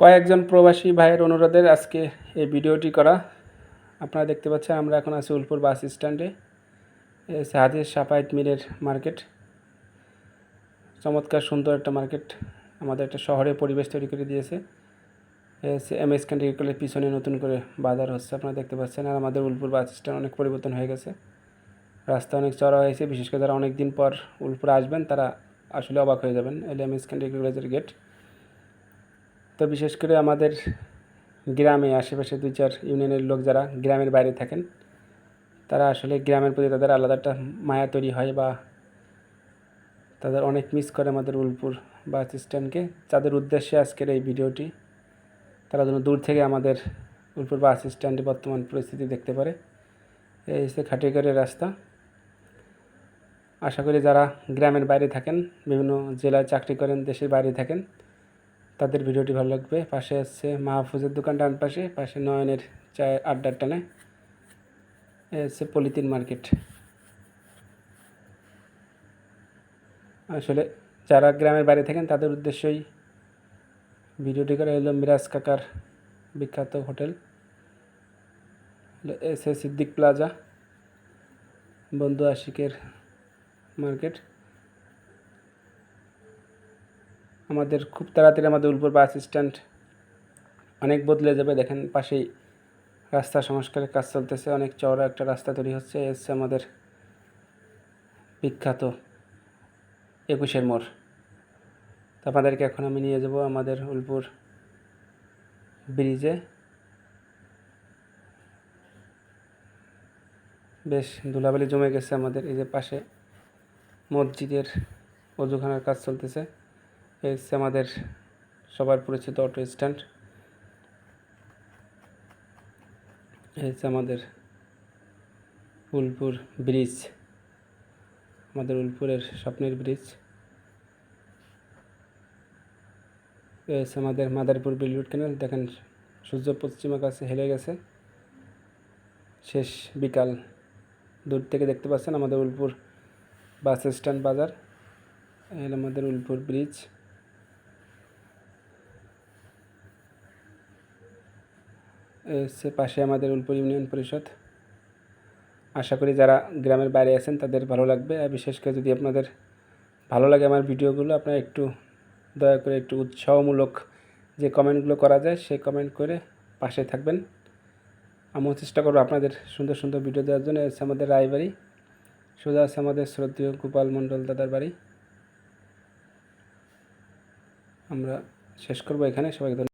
কয়েকজন প্রবাসী ভাইয়ের অনুরোধে আজকে এই ভিডিওটি করা। আপনারা দেখতে পাচ্ছেন, আমরা এখন আছি উলপুর বাস স্ট্যান্ডে হাদিস সাপাইত মিলের মার্কেট। চমৎকার, সুন্দর একটা মার্কেট, আমাদের একটা শহরে পরিবেশ তৈরি করে দিয়েছে। এম এস ক্যান্ডিকুলের পিছনে নতুন করে বাজার হচ্ছে, আপনারা দেখতে পাচ্ছেন, আর আমাদের উলপুর বাস স্ট্যান্ড অনেক পরিবর্তন হয়ে গেছে। রাস্তা অনেক চড়া হয়েছে, বিশেষ করে যারা অনেক দিন পর উলপুর আসবেন, তারা আসলে অবাক হয়ে যাবেন, এল এম এস ক্যান্ডিকুলের গেট। তো বিশেষ করে আমাদের গ্রামে, আশেপাশে দুই চার ইউনিয়নের লোক যারা গ্রামের বাইরে থাকেন, তারা আসলে গ্রামের প্রতি তাদের আলাদা একটা মায়া তৈরি হয় বা তাদের অনেক মিস করে আমাদের উলপুর বাস স্ট্যান্ডকে যাদের উদ্দেশ্যে আজকের এই ভিডিওটি, তারা যেন দূর থেকে আমাদের উলপুর বাস স্ট্যান্ডে বর্তমান পরিস্থিতি দেখতে পারে। এই হচ্ছে খাটিয়াঘাটের রাস্তা। আশা করি যারা গ্রামের বাইরে থাকেন, বিভিন্ন জেলায় চাকরি করেন, দেশের বাইরে থাকেন তাদের ভিডিওটি ভালো লাগবে। পাশে আছে মাহফুজের দোকান ডান পাশে। পাশে নয়নের চায়ের আড্ডার টানে। হচ্ছে পলিথিন মার্কেট। আসলে যারা গ্রামের বাইরে থাকেন, তাদের উদ্দেশ্যই ভিডিওটি করে হলো মিরাজ কাকার বিখ্যাত hotel. S A Siddique plaza, বন্ধু আশিকের মার্কেট। আমাদের খুব তাড়াতাড়ি আমাদের উলপুর বাস স্ট্যান্ড অনেক বদলে যাবে। দেখেন পাশেই রাস্তা সংস্কারের কাজ চলতেছে, অনেক চওড়া একটা রাস্তা তৈরি হচ্ছে। এ হচ্ছে আমাদের বিখ্যাত একুশের মোড়। তো আপনাদেরকে এখন আমি নিয়ে যাব আমাদের উলপুর ব্রিজে বেশ ধুলাবালি জমে গেছে আমাদের, এই যে পাশে মসজিদের অজুখানার কাজ চলতেছে। এই হচ্ছে আমাদের সবার পরিচিত অটো স্ট্যান্ড এই হচ্ছে আমাদের উলপুর ব্রিজ আমাদের উলপুরের স্বপ্নের ব্রিজ এই হচ্ছে আমাদের মাদারপুর বিলরুট ক্যানেল দেখেন সূর্য পশ্চিমা কাছে হেলে গেছে। শেষ বিকাল দূর থেকে দেখতে পাচ্ছেন আমাদের উলপুর বাস স্ট্যান্ড বাজার। আমাদের উলপুর ব্রিজ পাশে আমাদের উলপুর ইউনিয়ন পরিষদ। আশা করি যারা গ্রামের বাইরে আছেন, তাদের ভালো লাগবে। আর বিশেষ করে যদি আপনাদের ভালো লাগে আমার ভিডিওগুলো, আপনারা একটু দয়া করে একটু উৎসাহমূলক যে কমেন্টগুলো করা যায়, সেই কমেন্ট করে পাশে থাকবেন। আমিও চেষ্টা করব আপনাদের সুন্দর সুন্দর ভিডিও দেওয়ার জন্য। আছে আমাদের রায়বাড়ি, সোজা আছে আমাদের শ্রদ্ধীয় গোপাল মণ্ডল দাদার বাড়ি। আমরা শেষ করব এখানে। সবাইকে